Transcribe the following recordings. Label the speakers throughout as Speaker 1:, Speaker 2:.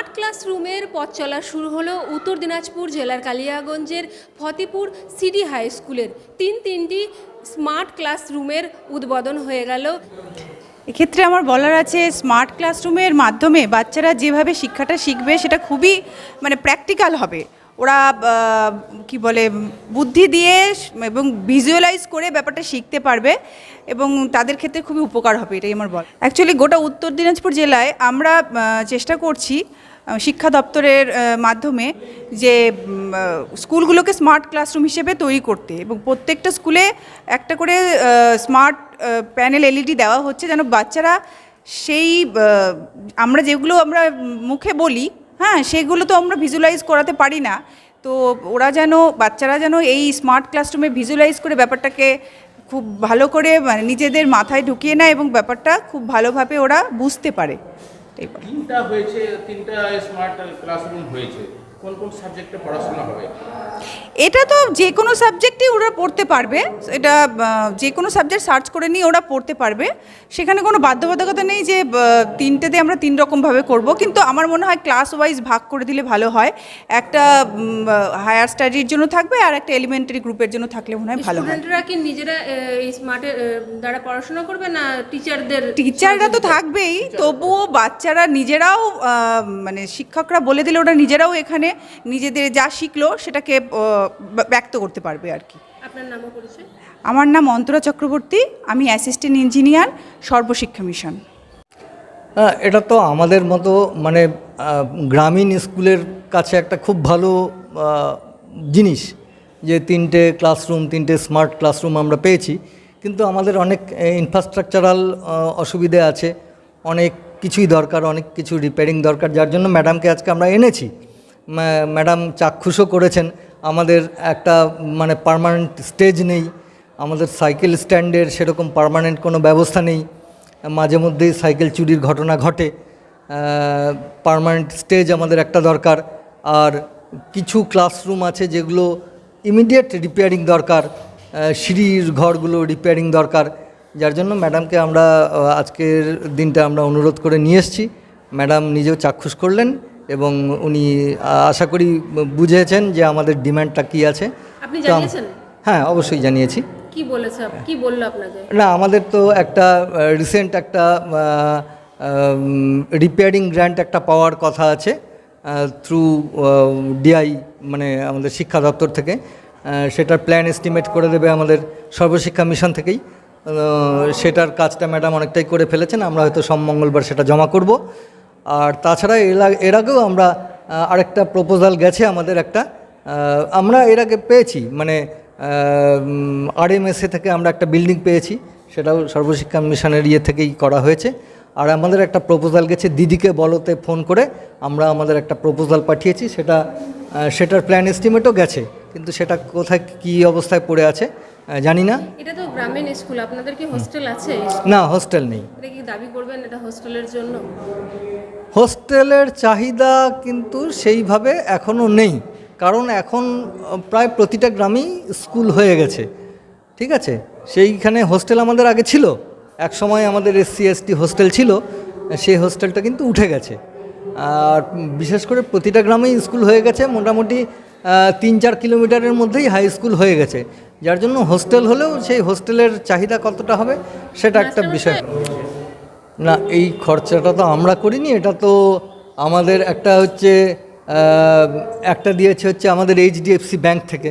Speaker 1: Smart ক্লাসরুমের পথ চলা শুরু হলো উত্তর দিনাজপুর জেলার কালিয়াগঞ্জের ফতেপুর সিটি হাই স্কুলের। তিন তিনটি স্মার্ট ক্লাসরুমের উদ্বোধন হয়ে গেল।
Speaker 2: এক্ষেত্রে আমার বলার আছে, স্মার্ট ক্লাসরুমের মাধ্যমে বাচ্চারা যেভাবে শিক্ষাটা শিখবে সেটা খুবই মানে প্র্যাকটিক্যাল হবে। ওরা কি বলে, বুদ্ধি দিয়ে এবং ভিজুয়ালাইজ করে ব্যাপারটা শিখতে পারবে এবং তাদের ক্ষেত্রে খুবই উপকার হবে, এটাই আমার বল অ্যাকচুয়ালি গোটা উত্তর দিনাজপুর জেলায় আমরা চেষ্টা করছি শিক্ষা দপ্তরের মাধ্যমে যে স্কুলগুলোকে স্মার্ট ক্লাসরুম হিসেবে তৈরি করতে এবং প্রত্যেকটা স্কুলে একটা করে স্মার্ট প্যানেল এলইডি দেওয়া হচ্ছে যেন বাচ্চারা সেই আমরা যেগুলো আমরা মুখে বলি হ্যাঁ সেগুলো তো আমরা ভিজুয়ালাইজ করাতে পারি না তো ওরা যেন, বাচ্চারা যেন এই স্মার্ট ক্লাসরুমে ভিজুয়ালাইজ করে ব্যাপারটাকে খুব ভালো করে মানে নিজেদের মাথায় ঢুকিয়ে নেয় এবং ব্যাপারটা খুব ভালোভাবে ওরা বুঝতে পারে।
Speaker 3: তিনটা হয়েছে তিনটা স্মার্ট ক্লাসরুম হয়েছে। কোন কোন সাবজেক্টে পড়াশোনা হবে?
Speaker 2: এটা তো যে কোনো সাবজেক্টই ওরা পড়তে পারবে। এটা যে কোনো সাবজেক্ট সার্চ করে নিয়ে ওরা পড়তে পারবে। সেখানে কোনো বাধ্যবাধকতা নেই যে তিনটেতে আমরা তিন রকমভাবে করব। কিন্তু আমার মনে হয় ক্লাস ওয়াইজ ভাগ করে দিলে ভালো হয়। একটা হায়ার স্টাডির জন্য থাকবে আর একটা এলিমেন্টারি গ্রুপের জন্য থাকলে মনে হয় ভালো
Speaker 1: স্টুডেন্টরা কি নিজেরা এই স্মার্টের দ্বারা পড়াশোনা করবে না টিচারদের
Speaker 2: টিচাররা তো থাকবেই। তবুও বাচ্চারা নিজেরাও মানে শিক্ষকরা বলে দিলে ওরা নিজেরাও এখানে নিজেদের যা শিখলো সেটাকে ব্যক্ত করতে পারবে আর কি।
Speaker 1: আপনার নামও পরিচয়?
Speaker 2: আমার নাম অন্তরা চক্রবর্তী আমি অ্যাসিস্ট্যান্ট ইঞ্জিনিয়ার সর্বশিক্ষা মিশন
Speaker 4: হ্যাঁ এটা তো আমাদের মতো মানে গ্রামীণ স্কুলের কাছে একটা খুব ভালো জিনিস যে তিনটে ক্লাসরুম তিনটে স্মার্ট ক্লাসরুম আমরা পেয়েছি। কিন্তু আমাদের অনেক ইনফ্রাস্ট্রাকচারাল অসুবিধে আছে অনেক কিছুই দরকার অনেক কিছু রিপেয়ারিং দরকার যার জন্য ম্যাডামকে আজকে আমরা এনেছি। ম্যাডাম চাক্ষুষও করেছেন। আমাদের একটা মানে পার্মানেন্ট স্টেজ নেই। আমাদের সাইকেল স্ট্যান্ডের সেরকম পার্মানেন্ট কোনো ব্যবস্থা নেই। মাঝে মধ্যেই সাইকেল চুরির ঘটনা ঘটে। পার্মানেন্ট স্টেজ আমাদের একটা দরকার। আর কিছু ক্লাসরুম আছে যেগুলো ইমিডিয়েট রিপেয়ারিং দরকার। সিঁড়ির ঘরগুলো রিপেয়ারিং দরকার। যার জন্য ম্যাডামকে আমরা আজকের দিনটা আমরা অনুরোধ করে নিয়ে এসেছি। ম্যাডাম নিজেও চাক্ষুষ করলেন। এবং উনি আশা করি বুঝেছেন যে আমাদের ডিমান্ডটা কী আছে।
Speaker 1: আপনি জানিয়েছেন?
Speaker 4: হ্যাঁ অবশ্যই জানিয়েছি।
Speaker 1: কি বলেছে? কি বলল আপনাকে?
Speaker 4: না আমাদের তো একটা রিসেন্ট একটা রিপেয়ারিং গ্র্যান্ট একটা পাওয়ার কথা আছে থ্রু ডিআই মানে আমাদের শিক্ষা দপ্তর থেকে। সেটার প্ল্যান এস্টিমেট করে দেবে আমাদের সর্বশিক্ষা মিশন থেকেই। সেটার কাজটা ম্যাডাম অনেকটাই করে ফেলেছেন আমরা হয়তো সোম মঙ্গলবার সেটা জমা করব। আর তাছাড়া এর এর আগেও আমরা আরেকটা প্রপোজাল গেছে আমাদের একটা আমরা এর আগে পেয়েছি মানে আর আরএমএসএ থেকে আমরা একটা বিল্ডিং পেয়েছি সেটাও সর্বশিক্ষা মিশনের ইয়ে থেকেই করা হয়েছে আর আমাদের একটা প্রপোজাল গেছে দিদিকে বলতে ফোন করে আমরা আমাদের একটা প্রপোজাল পাঠিয়েছি সেটা সেটার প্ল্যান এস্টিমেটও গেছে কিন্তু সেটা কোথায় কী অবস্থায় পড়ে আছে জানি না।
Speaker 1: এটা তো গ্রামীণ স্কুল আপনাদের কি হোস্টেল আছে?
Speaker 4: না হোস্টেল নেই।
Speaker 1: এটা কি দাবি করবেন এটা হোস্টেলের জন্য?
Speaker 4: হোস্টেলের চাহিদা কিন্তু সেইভাবে এখনও নেই। কারণ এখন প্রায় প্রতিটা গ্রামেই স্কুল হয়ে গেছে। ঠিক আছে? সেইখানে হোস্টেল আমাদের আগে ছিল। এক সময় আমাদের এসসি এসটি হোস্টেল ছিল। সেই হোস্টেলটা কিন্তু উঠে গেছে। আর বিশেষ করে প্রতিটা গ্রামেই স্কুল হয়ে গেছে। মোটামুটি তিন চার কিলোমিটারের মধ্যেই হাই স্কুল হয়ে গেছে। যার জন্য হোস্টেল হলেও সেই হোস্টেলের চাহিদা কতটা হবে সেটা একটা বিষয়। না এই খরচাটা তো আমরা করিনি এটা তো আমাদের একটা হচ্ছে একটা দিয়েছে হচ্ছে আমাদের এইচডিএফসি ব্যাংক থেকে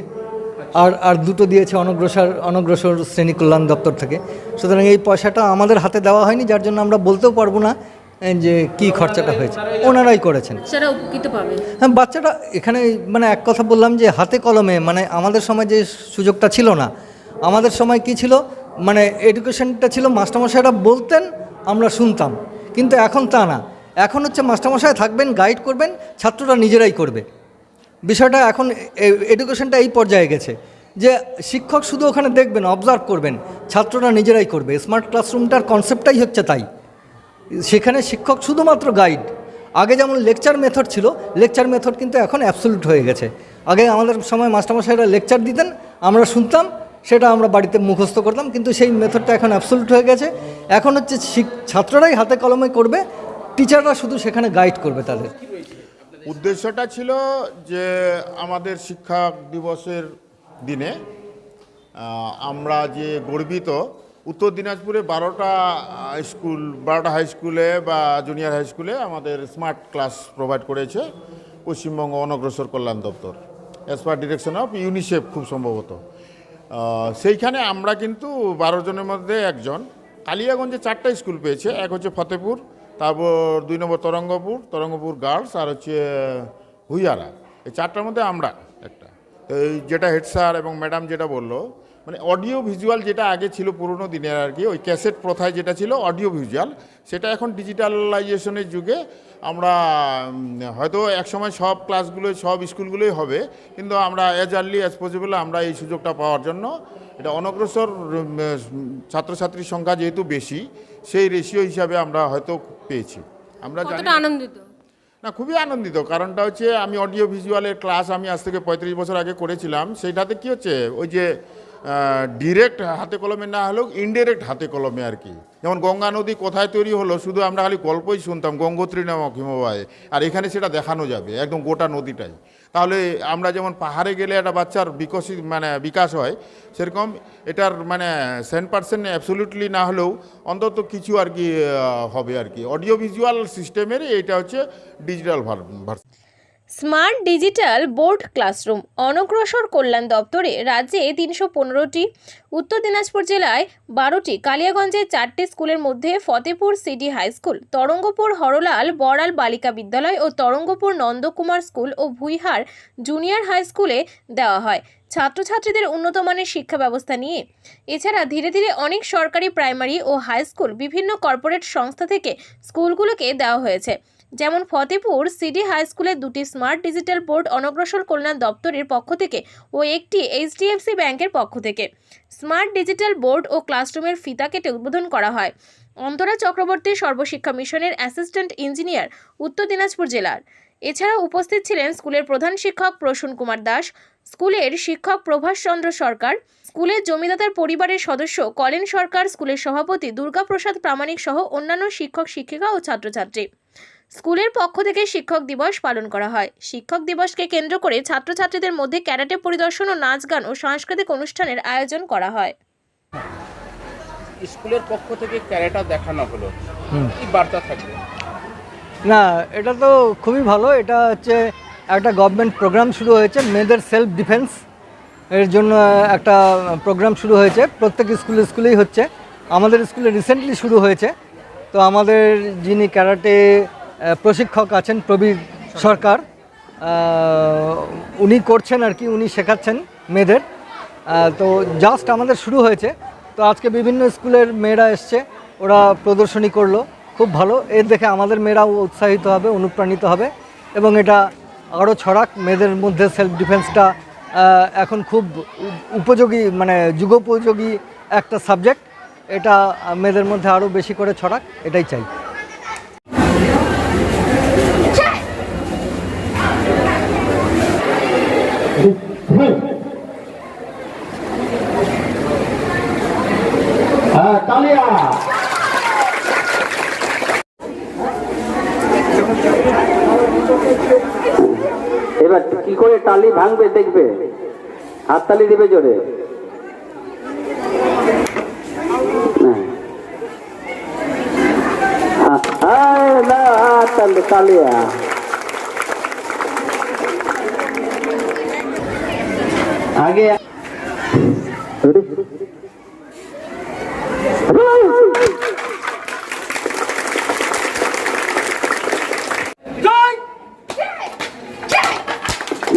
Speaker 4: আর আর দুটো দিয়েছে অনগ্রসর অনগ্রসর শ্রেণি কল্যাণ দপ্তর থেকে। সুতরাং এই পয়সাটা আমাদের হাতে দেওয়া হয়নি যার জন্য আমরা বলতেও পারব না যে কি খরচাটা হয়েছে। ওনারাই করেছেন। হ্যাঁ বাচ্চাটা এখানে মানে এক কথা বললাম যে হাতে কলমে মানে আমাদের সময় যে সুযোগটা ছিল না আমাদের সময় কি ছিল? মানে এডুকেশনটা ছিল মাস্টারমশাইরা বলতেন আমরা শুনতাম। কিন্তু এখন তা না। এখন হচ্ছে মাস্টারমশাই থাকবেন গাইড করবেন, ছাত্ররা নিজেরাই করবে। বিষয়টা এখন এডুকেশনটা এই পর্যায়ে গেছে যে শিক্ষক শুধু ওখানে দেখবেন অবজার্ভ করবেন, ছাত্ররা নিজেরাই করবে। স্মার্ট ক্লাসরুমটার কনসেপ্টটাই হচ্ছে তাই। সেখানে শিক্ষক শুধুমাত্র গাইড আগে যেমন লেকচার মেথড ছিল লেকচার মেথড কিন্তু এখন অ্যাবসলুট হয়ে গেছে। আগে আমাদের সময় মাস্টারমশাইরা লেকচার দিতেন, আমরা শুনতাম, সেটা আমরা বাড়িতে মুখস্থ করতাম, কিন্তু সেই মেথডটা এখন অ্যাবসলুট হয়ে গেছে। এখন হচ্ছে ছাত্ররাই হাতে কলমে করবে, টিচাররা শুধু সেখানে গাইড করবে তাদের।
Speaker 5: উদ্দেশ্যটা ছিল যে আমাদের শিক্ষা দিবসের দিনে আমরা যে গর্বিত, উত্তর দিনাজপুরে বারোটা স্কুল, বারোটা হাই স্কুলে বা জুনিয়র হাই স্কুলে আমাদের স্মার্ট ক্লাস প্রোভাইড করেছে পশ্চিমবঙ্গ অনগ্রসর কল্যাণ দপ্তর। As per direction of UNICEF খুব সম্ভবত। সেইখানে আমরা কিন্তু বারো জনের মধ্যে একজন কালিয়াগঞ্জে চারটা স্কুল পেয়েছে, এক হচ্ছে ফতেপুর, তারপর দুই নম্বর তরঙ্গপুর তরঙ্গপুর গার্লস, আর হচ্ছে হুইয়ারা। এই চারটার মধ্যে আমরা একটা। এই যেটা হেড স্যার এবং ম্যাডাম যেটা বলল মানে অডিও ভিজুয়াল যেটা আগে ছিল পুরনো দিনের আর কি ওই ক্যাসেট প্রথায় যেটা ছিল অডিও ভিজুয়াল সেটা এখন ডিজিটালাইজেশনের যুগে আমরা হয়তো একসময় সব ক্লাসগুলো সব স্কুলগুলোই হবে কিন্তু আমরা অ্যাজ আর্লি অ্যাজ পসিবল আমরা এই সুযোগটা পাওয়ার জন্য এটা অনগ্রসর ছাত্রছাত্রীর সংখ্যা যেহেতু বেশি সেই রেশিও হিসাবে আমরা হয়তো পেয়েছি। আমরা
Speaker 1: আনন্দিত?
Speaker 5: না খুবই আনন্দিত কারণটা হচ্ছে আমি অডিও ভিজুয়ালের ক্লাস আমি আজ থেকে পঁয়ত্রিশ বছর আগে করেছিলাম সেইটাতে কি হচ্ছে ওই যে ডিরেক্ট হাতে কলমে না হলেও ইনডিরেক্ট হাতে কলমে আর কি। যেমন গঙ্গা নদী কোথায় তৈরি হলো, শুধু আমরা খালি গল্পই শুনতাম, গঙ্গোত্রী নামক হিমবাহে। আর এখানে সেটা দেখানো যাবে, একদম গোটা নদীটাই। তাহলে আমরা যেমন পাহাড়ে গেলে একটা বাচ্চার বিকশিত মানে বিকাশ হয়, সেরকম এটার মানে সেন পার্সেন্ট অ্যাবসোলিউটলি না হলেও অন্তত কিছু আর কি হবে আর কি। অডিও ভিজুয়াল সিস্টেমের এটা হচ্ছে digital version
Speaker 6: smart digital board classroom, অনগ্রসর কল্যাণ দপ্তরে রাজ্যে তিনশো পনেরোটি, উত্তর দিনাজপুর জেলায় বারোটি কালিয়াগঞ্জের চারটি স্কুলের মধ্যে Fatehpur city high school, Tarangapur Harlal Baral Balika Vidyalaya ও তরঙ্গপুর নন্দকুমার স্কুল ও ভুইহার জুনিয়র হাই স্কুলে দেওয়া হয়। ছাত্রছাত্রীদের উন্নত মানের শিক্ষা ব্যবস্থা নিয়ে। এছাড়া ধীরে ধীরে অনেক সরকারি প্রাইমারি ও হাই স্কুল বিভিন্ন কর্পোরেট সংস্থা থেকে স্কুলগুলোকে দেওয়া হয়েছে। যেমন ফতেপুর সিডি হাই স্কুলের দুটি স্মার্ট ডিজিটাল বোর্ড অনগ্রসর কল্যাণ দপ্তরের পক্ষ থেকে ও একটি এইচডিএফসি ব্যাংকের পক্ষ থেকে। স্মার্ট ডিজিটাল বোর্ড ও ক্লাসরুমের ফিতা কেটে উদ্বোধন করা হয়। অন্তরা চক্রবর্তী সর্বশিক্ষা মিশনের অ্যাসিস্ট্যান্ট ইঞ্জিনিয়ার, উত্তর দিনাজপুর জেলার। এছাড়াও উপস্থিত ছিলেন স্কুলের প্রধান শিক্ষক প্রসূন কুমার দাস, স্কুলের শিক্ষক প্রভাষ চন্দ্র সরকার, স্কুলের জমিদাতার পরিবারের সদস্য কলেন সরকার, স্কুলের সভাপতি দুর্গাপ্রসাদ প্রামাণিক সহ অন্যান্য শিক্ষক, শিক্ষিকা ও ছাত্রছাত্রী। স্কুলের পক্ষ থেকে শিক্ষক দিবস পালন করা হয়। শিক্ষক দিবসকে কেন্দ্র করে ছাত্রছাত্রীদের মধ্যে ক্যারাটে পরিদর্শন ও নাচ গান ও সাংস্কৃতিক অনুষ্ঠানের আয়োজন করা হয়।
Speaker 3: স্কুলের পক্ষ থেকে ক্যারেটা দেখানো হলো। কি বার্তা থাকবে?
Speaker 4: না এটা তো খুবই ভালো। এটা হচ্ছে একটা গভর্নমেন্ট প্রোগ্রাম শুরু হয়েছে মেয়েদের সেলফ ডিফেন্স এর জন্য একটা প্রোগ্রাম শুরু হয়েছে। প্রত্যেক স্কুলে স্কুলেই হচ্ছে। আমাদের স্কুলে রিসেন্টলি শুরু হয়েছে। তো আমাদের যিনি ক্যারাটে প্রশিক্ষক আছেন প্রবীর সরকার। উনি করছেন আর কি, উনি শেখাচ্ছেন মেয়েদের। তো জাস্ট আমাদের শুরু হয়েছে। তো আজকে বিভিন্ন স্কুলের মেয়েরা এসছে, ওরা প্রদর্শনী করল। খুব ভালো। এর দেখে আমাদের মেয়েরাও উৎসাহিত হবে, অনুপ্রাণিত হবে। এবং এটা আরও ছড়াক। মেয়েদের মধ্যে সেলফ ডিফেন্সটা এখন খুব উপযোগী মানে যুগোপযোগী একটা সাবজেক্ট এটা মেয়েদের মধ্যে আরও বেশি করে ছড়াক, এটাই চাই।
Speaker 7: তালিয়া এবার কি করে টালি ভাঙবে দেখবে? হাততালি দিবে জোরে। আগে